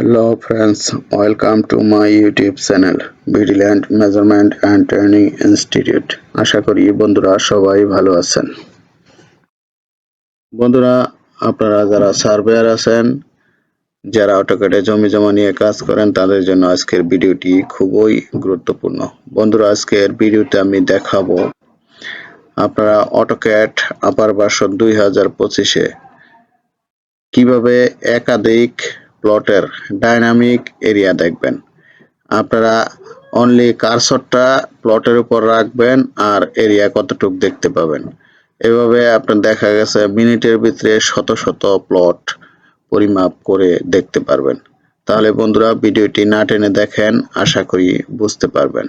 Hello friends, welcome to my YouTube channel Vigilant Measurement and Training Institute. আশা করি বন্ধুরা সবাই ভালো আছেন। বন্ধুরা আপনারা যারা সার্ভেয়ার আছেন যারা অটোকেটে জমি জমা নিয়ে কাজ করেন তাদের জন্য আজকের ভিডিওটি খুবই গুরুত্বপূর্ণ। বন্ধুরা আজকের ভিডিওতে আমি দেখাবো আপনারা অটোক্যাট আপার ভার্সন দুই হাজার পঁচিশে কীভাবে একাধিক প্লটের ডাইনামিক এরিয়া দেখবেন। আপনারা অনলি কারসরটা প্লটের উপর রাখবেন আর এরিয়া কতটুক দেখতে পাবেন। এভাবে আপনার দেখা গেছে মিনিটের ভিতরে শত শত প্লট পরিমাপ করে দেখতে পারবেন। তাহলে বন্ধুরা ভিডিওটি না টেনে দেখেন, আশা করি বুঝতে পারবেন।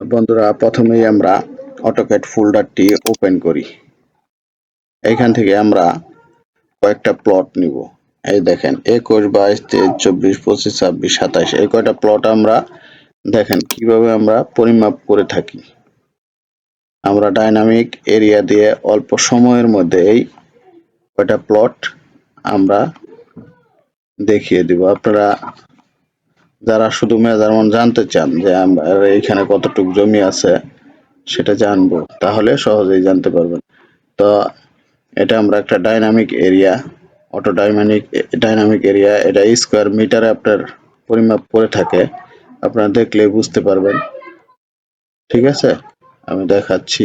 বন্ধুরা প্রথমেই আমরা অটোক্যাট ফোল্ডারটি ওপেন করি। এখান থেকে আমরা কয়েকটা প্লট নিব। এই দেখেন, একুশ, বাইশ, তেইশ, চব্বিশ, পঁচিশ, ছাব্বিশ সাতাশ এই কয়টা প্লট আমরা দেখেন কীভাবে আমরা পরিমাপ করে থাকি। আমরা ডাইনামিক এরিয়া দিয়ে অল্প সময়ের মধ্যে এই কয়টা প্লট আমরা দেখিয়ে দিব। আপনারা যারা শুধু মেজারমেন্ট জানতে চান যে আমরা এইখানে কতটুকু জমি আছে, সেটা জানব, তাহলে সহজেই জানতে পারবেন। তো এটা আমরা একটা dynamic area auto dynamic dynamic area এটা স্কোয়ার মিটারে আপনার পরিমাপ করে থাকে। আপনারা দেখলে বুঝতে পারবেন। ঠিক আছে? আমি দেখাচ্ছি।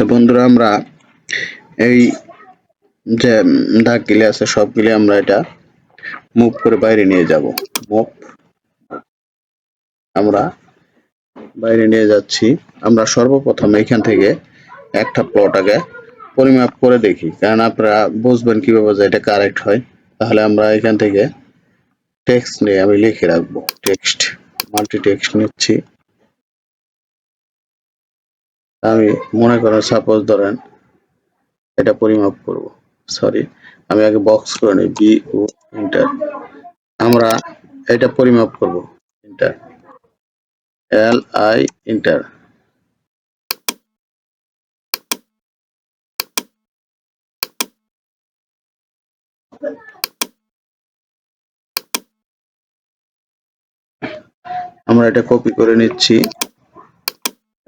তো বন্ধুরা আমরা এই যে দাগগুলি আছে, সব সবগুলি আমরা এটা মুভ করে বাইরে নিয়ে যাব। মুভ আমরা বাইরে নিয়ে যাচ্ছি। আমরা সর্বপ্রথম এখান থেকে একটা প্লট আগে পরিমাপ করে দেখি। কারণ আপনারা বুঝবেন কীভাবে যে এটা কারেক্ট হয়। তাহলে আমরা এখান থেকে টেক্সট নিয়ে আমি লিখে রাখব। টেক্সট মাল্টি টেক্সট নিচ্ছি। আমি মনে করেন সাপোজ ধরেন, এটা পরিমাপ করব সরি আমি আগে বক্স করে নিই বি ও ইন্টার আমরা এটা পরিমাপ করব ইন্টার এল আই ইন্টার আমরা এটা কপি করে নিচ্ছি।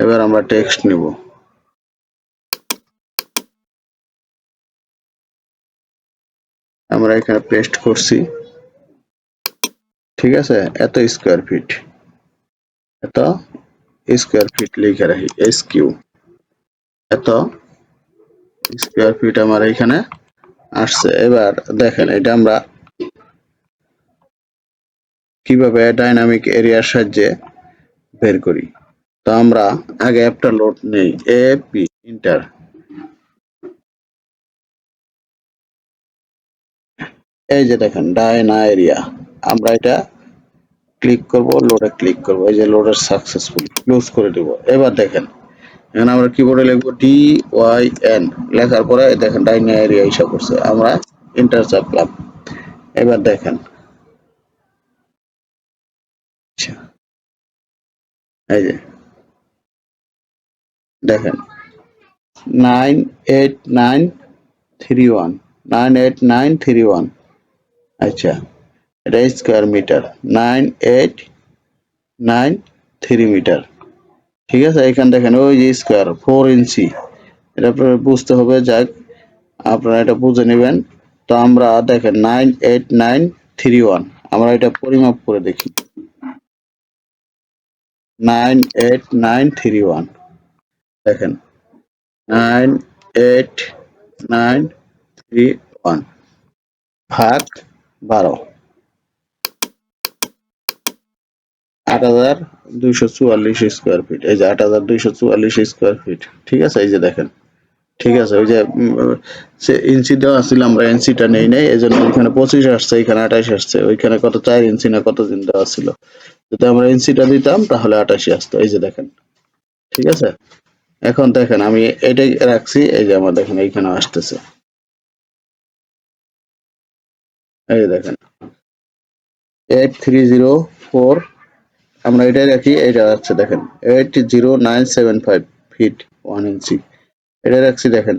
এবার আমরা টেক্সট নিব। আমরা এখানে পেস্ট করছি। ঠিক আছে? এত স্কোয়ার ফিট এত স্কোয়ার ফিট লিখে রাখি এস কিউ এত স্কোয়ার ফিট আমার এখানে আসছে। এবার দেখেন, এটা আমরা কীভাবে ডাইনামিক এরিয়ার সাহায্যে বের করি? তো আমরা আগে একটা লোড নেই। এ পি ইন্টার এই যে দেখেন ডায়না এরিয়া আমরা এটা ক্লিক করব লোডে ক্লিক করব। এই যে লোডের সাকসেসফুল ক্লোজ করে দেব। এবার দেখেন, এখানে আমরা কিবোর্ডে লিখব ডি ওয়াই এন লেখার পরে দেখেন, ডাইনা এরিয়া হিসাব করছে। আমরা ইন্টার চাপলাম। এবার দেখেন। আচ্ছা। এই যে দেখেন। Nine eight nine three one. Nine eight nine three one. আচ্ছা এটা square metre. Nine eight nine three metre. ঠিক আছে, এখানে দেখেন, ওই যে স্কোয়ার, ফোর ইঞ্চি। এটা আপনার বুঝতে হবে, যাক, আপনারা এটা বুঝে নেবেন। তো আমরা দেখেন, nine eight nine three one. আমরা এটা পরিমাপ করে দেখি। Nine eight nine three one. দেখেন। Nine eight nine three one ভাগ বারো। আট হাজার দুইশো চুয়াল্লিশ স্কোয়ার ফিট এই যে আট হাজার দুইশো চুয়াল্লিশ স্কোয়ার ফিট ঠিক আছে, এই যে দেখেন। ঠিক আছে, ওই যে ইঞ্চি দেওয়া ছিল, আমরা ইঞ্চিটা নেই নাই এই জন্য ওইখানে পঁচিশ আসছে, এখানে আঠাশ আসছে। ওইখানে কত, চার ইঞ্চি না কত দিন দেওয়া ছিল। যদি আমরা ইঞ্চিটা দিতাম, তাহলে আটাশি আসতো। এই যে দেখেন। ঠিক আছে? এখন দেখেন, আমি এটাই রাখছি, এই যে আমার দেখেন এইখানে আসতেছে। এই দেখেন এইট থ্রি জিরো ফোর আমরা এটাই রাখি এটা আছে দেখেন eight zero nine seven five feet one inch এটা রাখছি দেখেন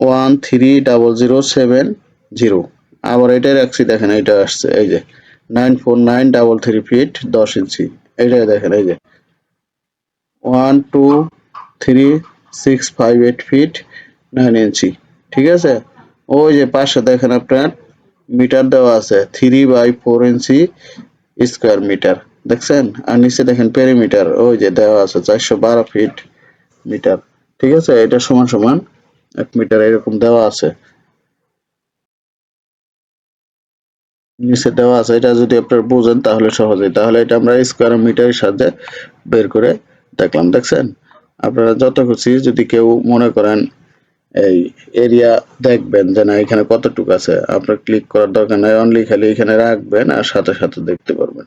one three double zero seven zero আবার এটাই রাখছি দেখেন এটা আসছে, এই যে nine four nine double three feet দশ ইঞ্চি এইটাই দেখেন, এই যে one two three six five eight feet nine inch ঠিক আছে? ওই যে পাশে দেখেন আপনার মিটার দেওয়া আছে three by four inch square metre দেখছেন? আর নিচে দেখেন পেরিমিটার ওই যে দেওয়া আছে চারশো বারো ফিট মিটার ঠিক আছে? এটা সমান সমান এক মিটার এরকম দেওয়া আছে। নিচে দেওয়া আছে। এটা যদি আপনার বুঝেন তাহলে সহজেই। তাহলে এটা আমরা স্কোয়ার মিটারের সাহায্যে বের করে দেখলাম, দেখছেন? আপনারা যত খুশি যদি কেউ মনে করেন এই এরিয়া দেখবেন যে না, এখানে কতটুকু আছে, আপনার ক্লিক করার দরকার নাই অনলি খালি এখানে রাখবেন আর সাথে সাথে দেখতে পারবেন।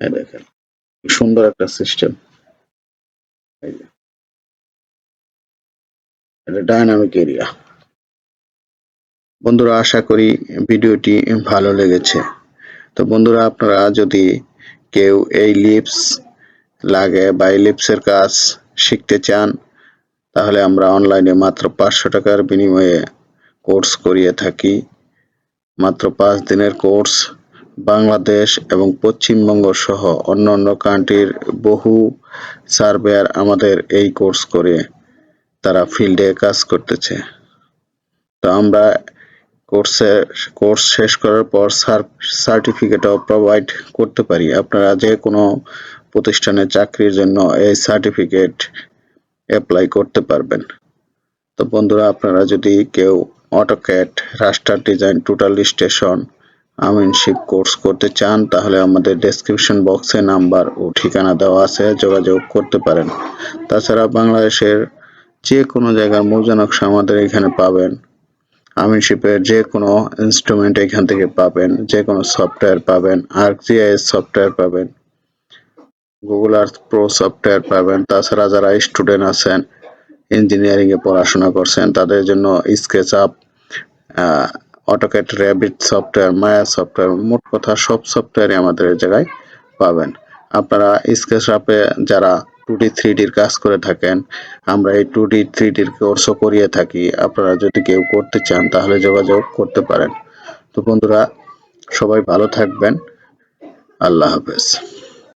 দেখেন সুন্দর একটা সিস্টেম এটা ডায়নামিক এরিয়া বন্ধুরা, আশা করি ভিডিওটি ভালো লেগেছে। তো বন্ধুরা, আপনারা যদি কেউ এই লিপস লাগে বা এই লিপসের কাজ শিখতে চান, তাহলে আমরা অনলাইনে মাত্র পাঁচশো টাকার বিনিময়ে কোর্স করিয়ে থাকি। মাত্র পাঁচ দিনের কোর্স বাংলাদেশ এবং পশ্চিমবঙ্গ সহ অন্য অন্য কান্ট্রির বহু সার্ভেয়ার আমাদের এই কোর্স করে তারা ফিল্ডে কাজ করতেছে। তো আমরা কোর্সে কোর্স শেষ করার পর সার্টিফিকেটও প্রোভাইড করতে পারি। আপনারা যে কোনো প্রতিষ্ঠানে চাকরির জন্য এই সার্টিফিকেট অ্যাপ্লাই করতে পারবেন। তো বন্ধুরা, আপনারা যদি কেউ AutoCAD raster design total station আমিনশিপ course করতে চান, তাহলে আমাদের ডেসক্রিপশন বক্সে নাম্বার ও ঠিকানা দেওয়া আছে, যোগাযোগ করতে পারেন। তাছাড়া বাংলাদেশের যে কোনো জায়গার মূলজনক আমাদের এখানে পাবেন। আমিনশিপের যে কোনো ইনস্ট্রুমেন্ট এখান থেকে পাবেন যে কোনো সফটওয়্যার পাবেন আর্কজিআইএস সফটওয়্যার পাবেন। গুগল আর্থ প্রো সফটওয়্যার পাবেন। তাছাড়া যারা স্টুডেন্ট আছেন ইঞ্জিনিয়ারিং এ পড়াশোনা করছেন, তাদের জন্য sketch up AutoCAD Revit software Maya software মোট কথা সব সফটওয়্যারই আমাদের এই জায়গায় পাবেন। আপনারা স্কেচ আপে যারা টু ডি থ্রি ডির কাজ করে থাকেন, আমরা এই টু ডি থ্রি ডির কোর্সও করিয়ে থাকি। আপনারা যদি কেউ করতে চান, তাহলে যোগাযোগ করতে পারেন। তো বন্ধুরা, সবাই ভালো থাকবেন। আল্লাহ হাফেজ।